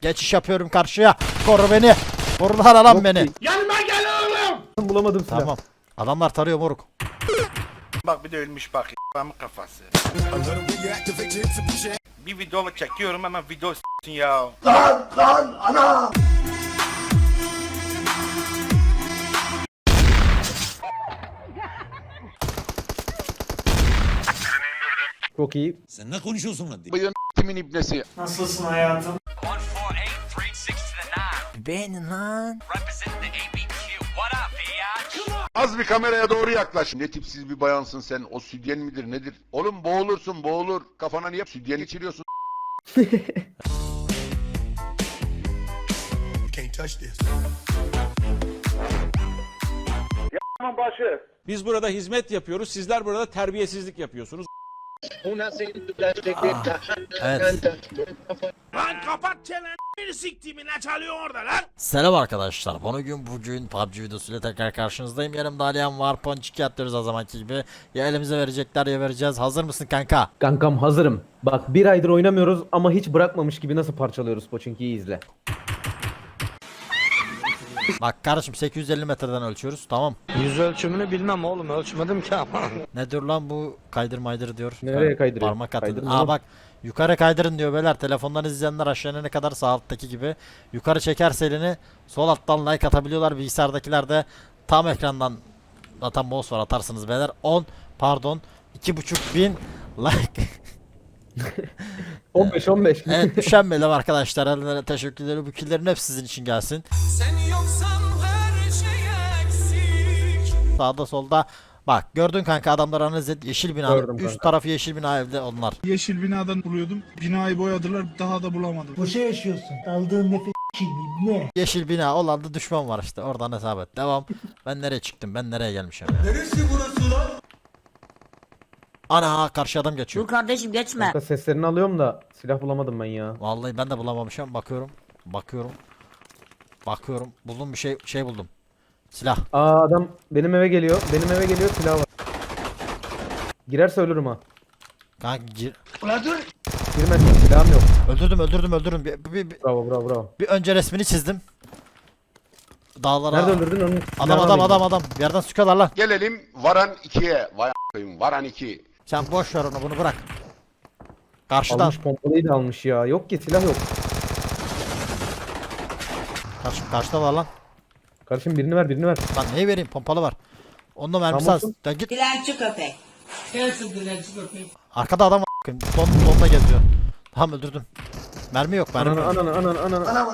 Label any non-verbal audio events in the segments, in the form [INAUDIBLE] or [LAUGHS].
Geçiş yapıyorum karşıya. Koru beni. Korular alan beni. Bulamadım silah. Tamam. Adamlar tarıyor moruk. Bak bir de ölmüş bak y***amın kafası. Bir video çekiyorum hemen video s**tin ya. Çok iyi. Sen ne konuşuyorsun lan? Kimin ibnesi? Nasılsın hayatım? 14839, Beni lan. Az bir kameraya doğru yaklaş. Ne tipsiz bir bayansın sen. O südyen midir nedir? Oğlum boğulursun boğulur. Kafana niye südyen geçiriyorsun? Biz burada hizmet yapıyoruz. Sizler burada terbiyesizlik yapıyorsunuz. Evet. Lan kapat çeneni. Beni siktiğimi ne çalıyor orada lan? Selam arkadaşlar. Bugün bugün PUBG videosuyla tekrar karşınızdayım. Yanımda Aliyan var. Ponçik yapıyoruz o zamanki gibi. Ya elimize verecekler ya vereceğiz. Hazır mısın kanka? Kankam hazırım. Bak bir aydır oynamıyoruz ama hiç bırakmamış gibi nasıl parçalıyoruz Poçinki'yi izle. Bak kardeşim 850 metreden ölçüyoruz. Tamam. Yüz ölçümünü bilmem oğlum ölçmedim ki ama. [LAUGHS] Ne diyor lan bu kaydır maydır diyor. Nereye kaydırıyor? Parmak atın. Aa bak yukarı kaydırın diyor beyler. Telefondan izleyenler aşağı ne kadar sağ alttaki gibi. Yukarı çekerse elini sol alttan like atabiliyorlar. Bilgisayardakiler de tam ekrandan zaten mouse var atarsınız beyler. 10 pardon 2.5 bin [LAUGHS] like. 15 15. evet düşen beyler arkadaşlar. Ellerine teşekkür ederim. Bu killerin hepsi sizin için gelsin. Sağda solda Bak gördün kanka adamlar analiz et yeşil bina Gördüm üst kanka. tarafı yeşil bina evde onlar. Yeşil binadan buluyordum. Binayı boyadılar daha da bulamadım. Boşa yaşıyorsun. Aldığın nefes ne? Yeşil bina olan da düşman var işte oradan hesap et. Devam. Ben nereye çıktım? Ben nereye gelmişim? Neresi burası lan? Ana karşı adam geçiyor. Dur kardeşim geçme. Kanka seslerini alıyorum da silah bulamadım ben ya. Vallahi ben de bulamamışım. Bakıyorum. Bakıyorum. Bakıyorum. Buldum bir şey şey buldum. Silah. Aa adam benim eve geliyor. Benim eve geliyor silah var. Girerse ölürüm ha. Kanka gir. Girmezse silahım yok. Öldürdüm öldürdüm öldürdüm. Bir, bir, bir, Bravo bravo bravo. bir önce resmini çizdim. Dağlara. Nerede öldürdün onu? Adam adam adam adam. Bir yerden sıkıyorlar lan. Gelelim Varan 2'ye. Vay a**ayım Varan 2. Sen boş ver onu bunu bırak. Karşıdan. Almış pompalıyı da almış ya. Yok ki silah yok. Karşı, karşıda var lan. Kardeşim birini ver birini ver. Lan neyi vereyim pompalı var. Onda mermisi Tamam az. olsun. Ya git. Dilenci köpek. Arkada adam var. Don, donla geziyor. Tamam öldürdüm. Mermi yok mermi. Ananı yok. ananı ananı ananı.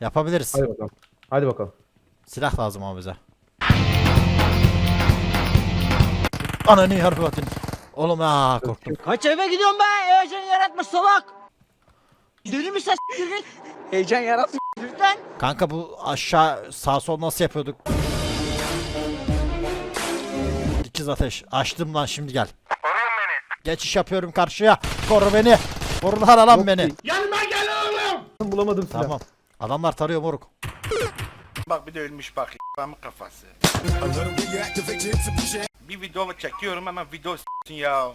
Yapabiliriz. Hadi bakalım. Hadi bakalım. Silah lazım ama bize. Ananı harbi atın. Oğlum ha korktum. Kaç eve gidiyorsun be? Heyecan yaratma salak. Deli misin s**tirin? Heyecan yaratma. Lütfen. Kanka bu aşağı sağ sol nasıl yapıyorduk? Dikiz ateş. Açtım lan şimdi gel. Geçiş yapıyorum karşıya. Koru beni. Korular alan beni. Bulamadım silah. Tamam. Adamlar tarıyor moruk. Bak bir de ölmüş bak y***amın kafası. Bir video çekiyorum hemen video s**tin ya.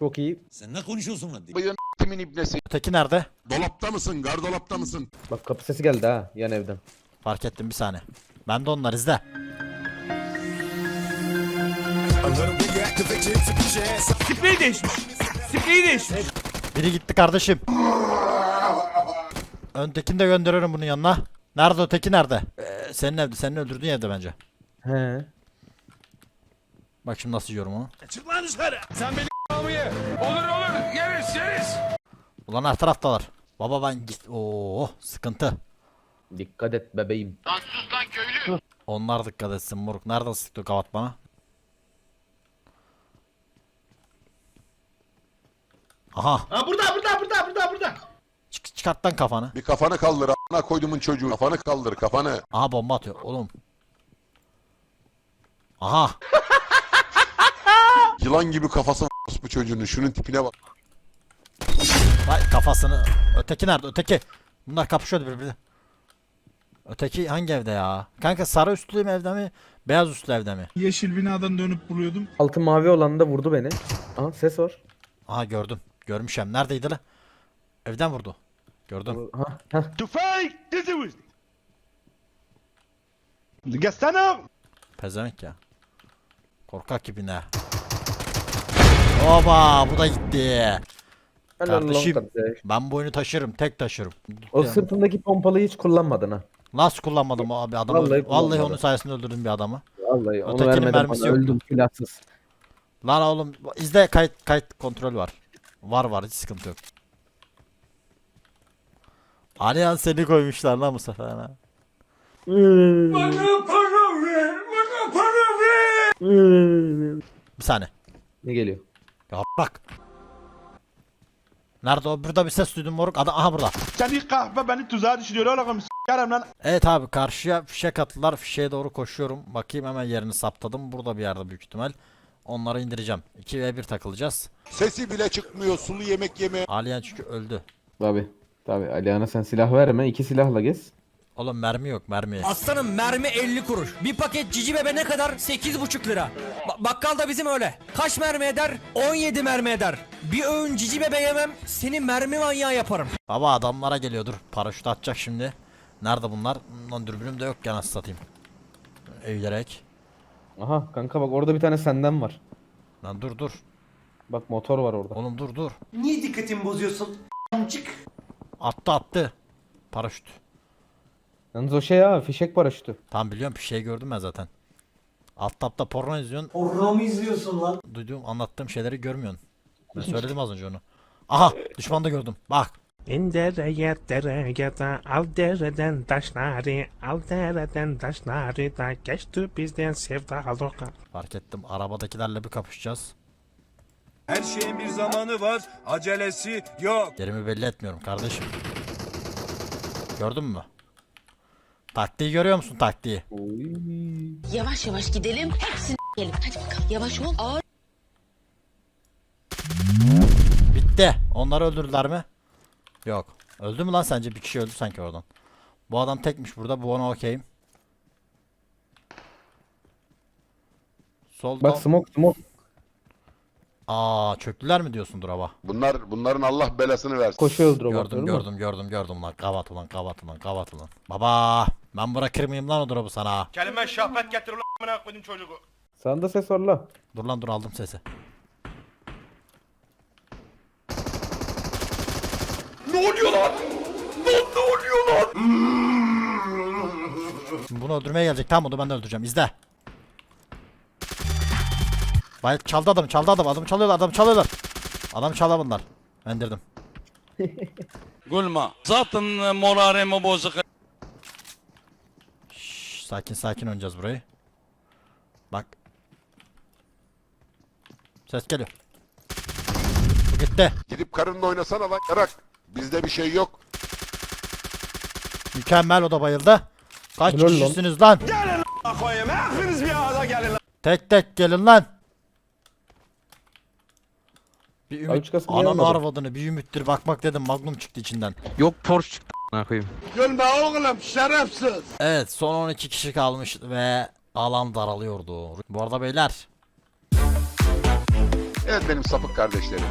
Çok iyi. Sen ne konuşuyorsun lan? Bıyığın kimin ibnesi? Öteki nerede? Dolapta mısın? Gardolapta mısın? Bak kapı sesi geldi ha yan evden. Fark ettim bir saniye. Ben de onlar izle. Spreyi değişmiş. Spreyi değişmiş. Biri gitti kardeşim. Öntekini de gönderiyorum bunun yanına. Nerede öteki nerede? Ee, senin evde. Senin öldürdüğün evde bence. He. Bak şimdi nasıl yiyorum onu. Çık lan dışarı. Sen beni ye. Olur olur yeriz yeriz. Ulan her taraftalar. Baba ben git. Oo sıkıntı. Dikkat et bebeğim. Onlar dikkat etsin moruk. Nereden sıktı kavat bana? Aha. Ha burada burada burada burada burada. Çık, çıkart lan kafanı. Bir kafanı kaldır a**ına koydumun çocuğu. Kafanı kaldır kafanı. Aha bomba atıyor oğlum. Aha. Yılan gibi kafası bu çocuğunun. Şunun tipine bak. Vay kafasını. Öteki nerede? Öteki. Bunlar kapışıyordu birbirine. Öteki hangi evde ya? Kanka sarı üstlü mü evde mi? Beyaz üstlü evde mi? Yeşil binadan dönüp buluyordum. Altı mavi olan da vurdu beni. Aha ses var. Aha gördüm. Görmüşüm. Neredeydi la? Evden vurdu. Gördüm. Ha, ha. Pezevenk ya. Korkak gibi ne? Oba bu da gitti. Helal lan Kardeşim. kardeş. Ben bu oyunu taşırım. Tek taşırım. O sırtındaki pompalıyı hiç kullanmadın ha. Nasıl kullanmadım abi adamı? Vallahi Vallahi, kullanmadım. onun sayesinde öldürdüm bir adamı. Vallahi onu Ötekinin vermeden mermisi bana yoktu. öldüm silahsız. Lan oğlum izle kayıt kayıt kontrol var. Var var hiç sıkıntı yok. Alihan seni koymuşlar lan bu sefer ha. Bir saniye. Ne geliyor? Ya bırak. Nerede o? Burada bir ses duydum moruk. Adam aha burada. Seni kahve beni tuzağa düşürüyor oğlum s**erim lan. Evet abi karşıya fişek attılar. Fişeğe doğru koşuyorum. Bakayım hemen yerini saptadım. Burada bir yerde büyük ihtimal. Onları indireceğim. 2 ve 1 takılacağız. Sesi bile çıkmıyor sulu yemek yeme. Alihan çünkü öldü. Tabi. Tabi Alihan'a sen silah verme. iki silahla gez. Oğlum mermi yok mermi. Aslanım mermi 50 kuruş. Bir paket cici bebe ne kadar? 8,5 lira. Ba- bakkal da bizim öyle. Kaç mermi eder? 17 mermi eder. Bir öğün cici bebe yemem seni mermi manyağı yaparım. Baba adamlara geliyordur. Paraşüt atacak şimdi. Nerede bunlar? Lan dürbünüm de yok ya nasıl satayım. Eğilerek. Aha kanka bak orada bir tane senden var. Lan dur dur. Bak motor var orada. Oğlum dur dur. Niye dikkatimi bozuyorsun? Attı attı. Paraşüt. Yalnız o şey ya fişek paraşütü. Tam biliyorum bir şey gördüm ben zaten. Alt tapta porno izliyorsun. Porno mu izliyorsun lan? Duyduğum anlattığım şeyleri görmüyorsun. Ben söyledim az önce onu. Aha düşman da gördüm. Bak. İndereye dereye da al dereden taşları al dereden taşları da geçti bizden sevdalık. Fark ettim. Arabadakilerle bir kapışacağız. Her şeyin bir zamanı var. Acelesi yok. Yerimi belli etmiyorum kardeşim. Gördün mü? Taktiği görüyor musun taktiği? Yavaş yavaş gidelim. Hepsini gelin. Hadi bakalım. Yavaş ol. Ağır. Bitti. Onları öldürdüler mi? Yok. Öldü mü lan sence? Bir kişi öldü sanki oradan. Bu adam tekmiş burada. Bu ona okeyim. Solda. Bak smoke smoke. Aa çöktüler mi diyorsun Duraba? Bunlar bunların Allah belasını versin. Koşuyor drone Gördüm gördüm gördüm gördüm lan. Kavat ulan kavat ulan kavat ulan. Baba ben bırakır mıyım lan o drop'u sana? Kelime şahbet getir ulan amına koydum çocuğu. Sağında ses var la. Dur lan dur aldım sesi. Şimdi bunu öldürmeye gelecek. Tamam onu ben de öldüreceğim. İzle. Vay çaldı adamı çaldı adamı. Adamı çalıyorlar adamı çalıyorlar. Adamı çaldı bunlar. Ben indirdim. [LAUGHS] Gülma. Zaten moralimi bozuk. Sakin sakin oynayacağız burayı. Bak. Ses geliyor. Bu gitti. Gidip karınla oynasana lan yarak. Bizde bir şey yok. Mükemmel o da bayıldı. Kaç Helal lan. kişisiniz lan? Koyayım hepiniz bir ağza gelin lan. Tek tek gelin lan. Bir ümit. Ananı arvadını bir ümittir bakmak dedim magnum çıktı içinden. Yok Porsche çıktı. Koyayım. Gülme oğlum şerefsiz. Evet son 12 kişi kalmış ve alan daralıyordu. Bu arada beyler Evet benim sapık kardeşlerim.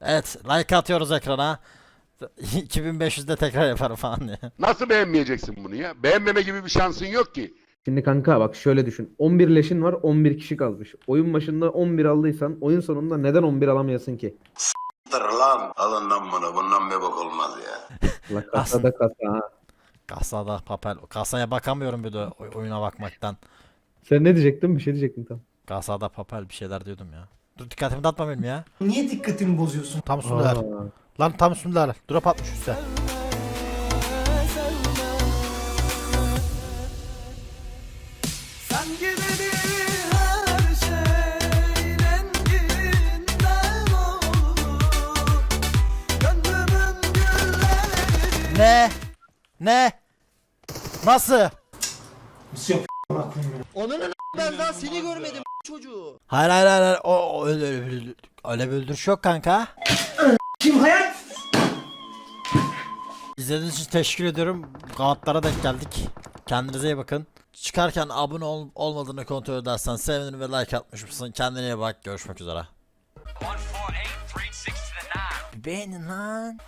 Evet like atıyoruz ekrana. [LAUGHS] 2500'de tekrar yaparım falan diye. Nasıl beğenmeyeceksin bunu ya? Beğenmeme gibi bir şansın yok ki. Şimdi kanka bak şöyle düşün. 11 leşin var 11 kişi kalmış. Oyun başında 11 aldıysan oyun sonunda neden 11 alamayasın ki? Lan. Alın lan bunu. Bundan bir bak olmaz ya. La kasada kasa ha. Kasada papel. Kasaya bakamıyorum bir de oy- oyuna bakmaktan. Sen ne diyecektin? Bir şey diyecektin tam. Kasada papel bir şeyler diyordum ya. Dur dikkatimi dağıtma benim ya. Niye dikkatimi bozuyorsun? Tam üstündeler. Aa. Lan tam üstündeler. Drop atmış üstte. Ne? Nasıl? Hayır hayır hayır. hayır. O, o öyle, öyle, öyle, bir öldürüş yok kanka. Kim hayat? İzlediğiniz için teşekkür ediyorum. Kanatlara denk geldik. Kendinize iyi bakın. Çıkarken abone ol- olmadığını kontrol edersen sevinirim ve like atmış mısın? Kendine iyi bak. Görüşmek üzere. 148, 3 6 to the 9. Beğenin lan.